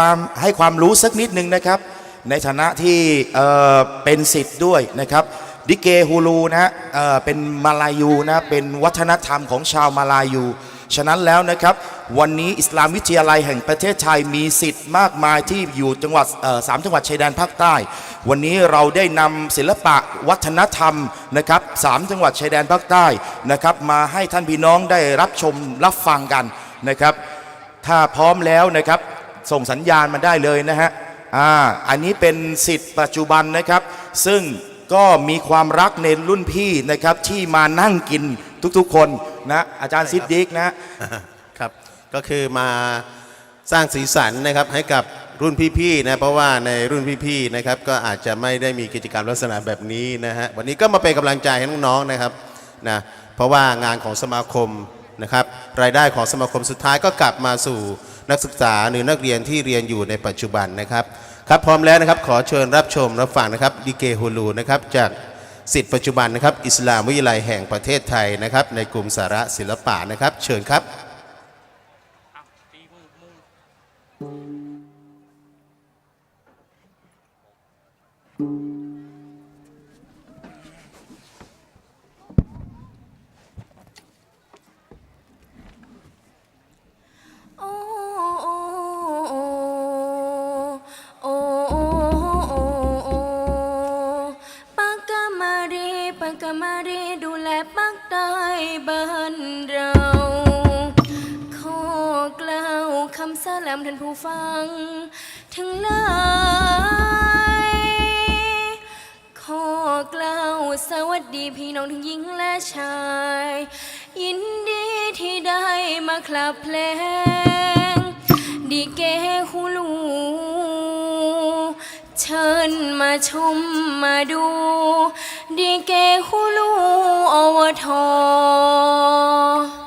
ความให้ความรู้สักนิดหนึ่งนะครับ ในฐานะที่เอ่อเป็นสิทธิ์ด้วยนะครับดิเกฮูลูนะฮะเอ่อเป็นมาลายูนะเป็นวัฒนธรรมของชาวมาลายู ฉะนั้นแล้วนะครับ วันนี้อิสลามวิทยาลัยแห่งประเทศไทยมีสิทธิ์มากมายที่อยู่จังหวัดสามจังหวัดชายแดนภาคใต้ วันนี้เราได้นำศิลปะวัฒนธรรมนะครับสามจังหวัดชายแดนภาคใต้นะครับมาให้ท่านพี่น้องได้รับชมรับฟังกันนะครับ ถ้าพร้อมแล้วนะครับ ส่งสัญญาณมาได้เลยนะฮะอ่าอันนี้เป็นสิทธิ์ปัจจุบันนะครับ ซึ่งก็มีความรักในรุ่นพี่นะครับที่มานั่งกินทุกๆคนนะอาจารย์ซิดดิกนะครับก็คือมาสร้างสีสันนะครับให้กับรุ่นพี่ๆนะเพราะว่าในรุ่นพี่ๆนะครับก็อาจจะไม่ได้มีกิจกรรมลักษณะแบบนี้นะฮะวันนี้ก็มาเป็นกำลังใจให้น้องๆนะครับนะเพราะว่างานของสมาคม นะครับรายได้ของสมาคมสุดท้ายก็กลับมาสู่นักศึกษาหรือนักเรียนที่เรียนอยู่ในปัจจุบันนะครับครับพร้อมแล้วนะครับขอเชิญรับชมรับฟังนะครับดีเกฮูลูนะครับจากสิทธิ์ปัจจุบันนะครับอิสลามวิทยาลัยแห่งประเทศไทยนะครับในกลุ่มสาระศิลปะนะครับ เชิญครับ บ้านเราขอกล่าวคำสลามท่านผู้ฟัง ทั้งหลายขอกล่าวสวัสดีพี่น้องทั้งหญิงและชาย ยินดีที่ได้มาคลับเพลง ดีเกฮูลูเชิญมาชมมาดู ดีเกฮูลูอวทอ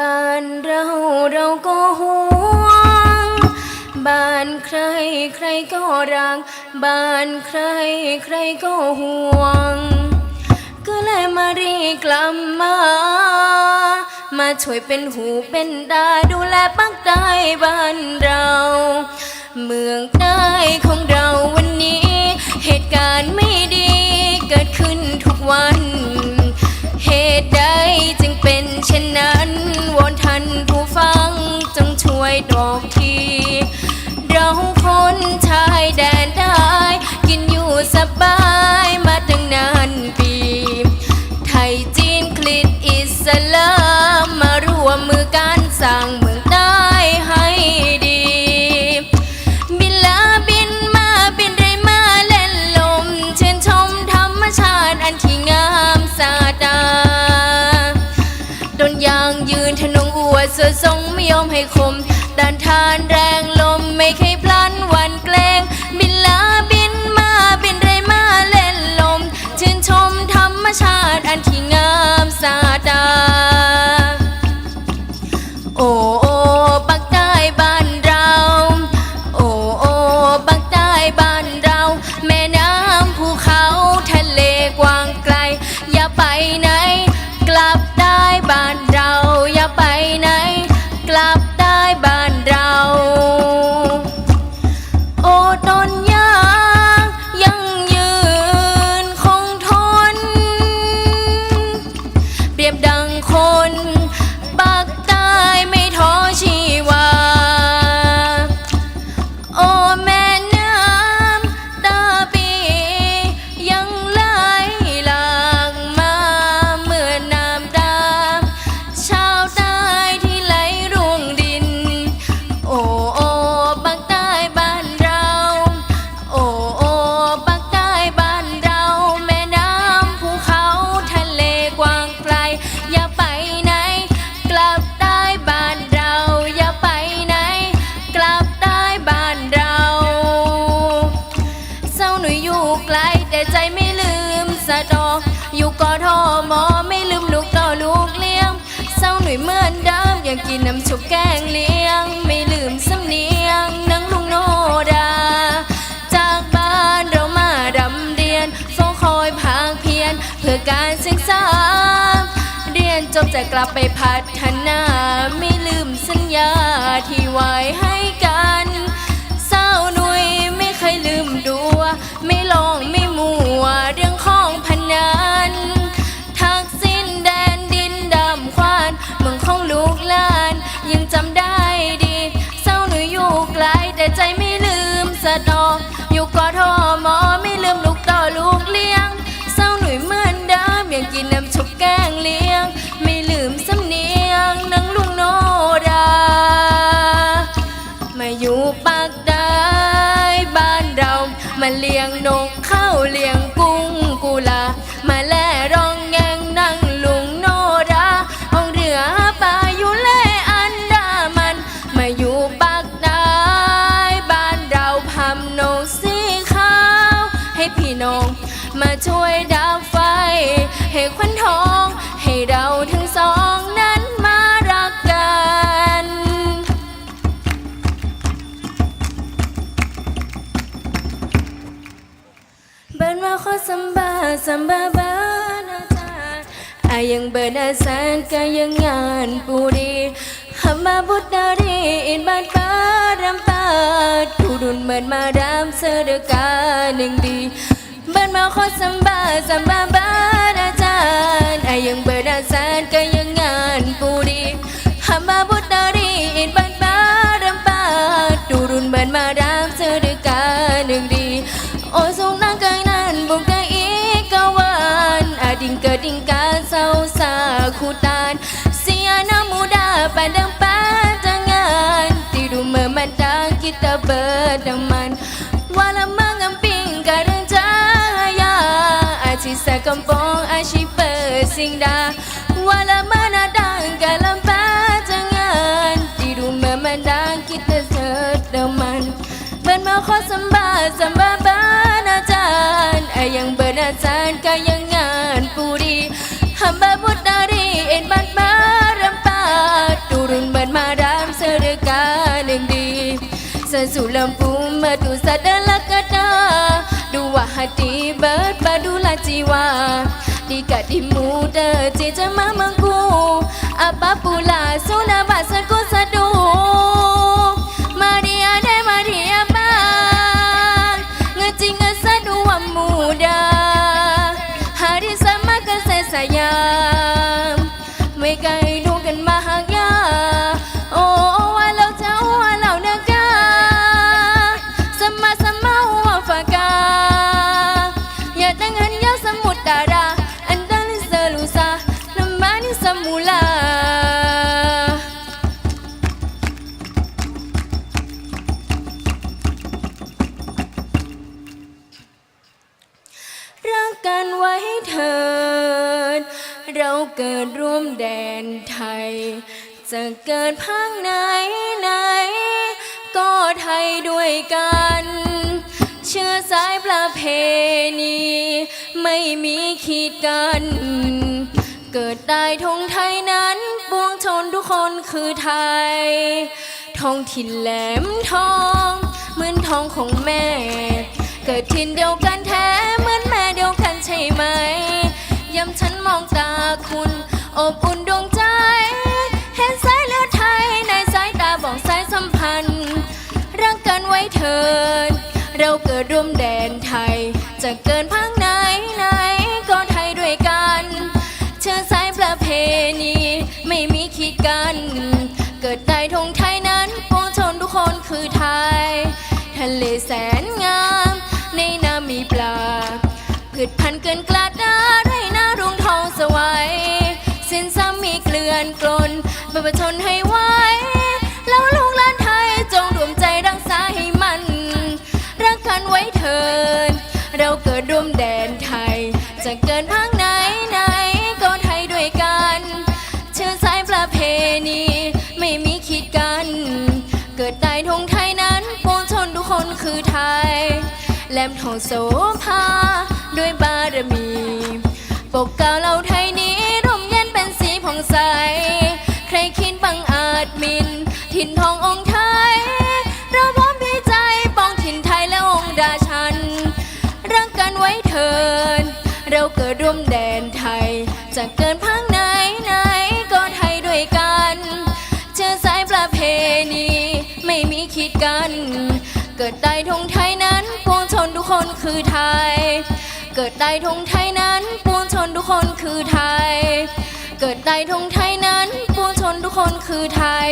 บ้านเราเราก็ห่วง บ้านใครใครก็รัก บ้านใครใครก็ห่วง ก็เลยมารีกลับมา มาช่วยเป็นหูเป็นตาดูแลปักใต้บ้านเรา เมืองใต้ของเราวันนี้ เหตุการณ์ไม่ดีเกิดขึ้นทุกวัน เหตุใดจึงเป็นเช่นนั้นานผู้ฟังจงช่วยดอกที เราคนชายแดน งอวดเสือทรงไม่ยอมให้คมด้านทานแร การศึกษา เรียนจบจะกลับไปพัฒนา ไม่ลืมสัญญาที่ไว้ให้ ขอสัมบาสัมบาบานาจาอายังเบิร์นอาแสนก็ยังงานปูดีฮัมมาบุตนารีอินบานปารำตาดูดุนเบิร์นมารำเสดกาหนึ่งดีเบิร์นมาขอสัมบาสัมบาบานาจารอายังเบิร์นอาแสนก็ยังงานปูดีฮัมมาบุ มันดังกิตาเบิดดังมันว่าละมังอำปิงก สสุลำปูมาดูสัตว์ละกะดาดูว่ กันไว้เถิด เราเกิดร่วมแดนไทย จะเกิดพังไหนไหน ก็ไทยด้วยกัน เชื้อสายประเพณี ไม่มีขีดกัน เกิดได้ทงไทยนั้นปวงชนทุกคนคือไทยทองถิ่นแหลมทองเหมือนทองของแม่ เกิดถิ่นเดียวกันแท้เหมือนแม่เดียวกัน ใช่ไหมย้ำฉันมองตาคุณ อบอุ่นดวงใจ เห็นสายเลือดไทยในสายตาบอกสายสัมพันธ์ รักกันไว้เถิดเราเกิดร่วมแดนไทย จะเกินพังไหนไหนก็ไทยด้วยกัน เชื้อสายประเพณีไม่มีขีดกัน เกิดได้ธงไทยนั้นปวงชนทุกคนคือไทย ทะเลแสนงามในน้ำมีปลา พืชพันเกินกลาดนาไรนารุงทองสวัยสินซ้ำมีเกลื่อนกลนบรรพชนให้ไว้ แล้วลูกหลานไทยจงรวมใจรักษาให้มัน รักกันไว้เถิดเราเกิดร่วมแดนไทย จะเกินพังไหนไหนก็ไทยด้วยกัน เชื้อสายประเพณีไม่มีขีดกัน เกิดได้ธงไทยนั้นปวงชนทุกคนคือไทยแหลมทองโสภา ด้วยบารมี ปกเกล้าเราไทยนี้ร่มเย็นเป็นสีผ่องใส ใครคิดบังอาจมิน ถิ่นทององค์ไทย เราพร้อมพิจัยป้องถิ่นไทยและองค์ราชัน รักกันไว้เถิน เราเกิดร่วมแดนไทย จะเกินพังไหนไหนก็ไทยด้วยกัน เชื้อสายประเพณีไม่มีขีดกัน เกิดใต้ธงไทยนั้นปวงชนทุกคนคือไทย เกิดได้ทงไทยนั้นปวงชนทุกคนคือไทย เกิดได้ทงไทยนั้นปวงชนทุกคนคือไทย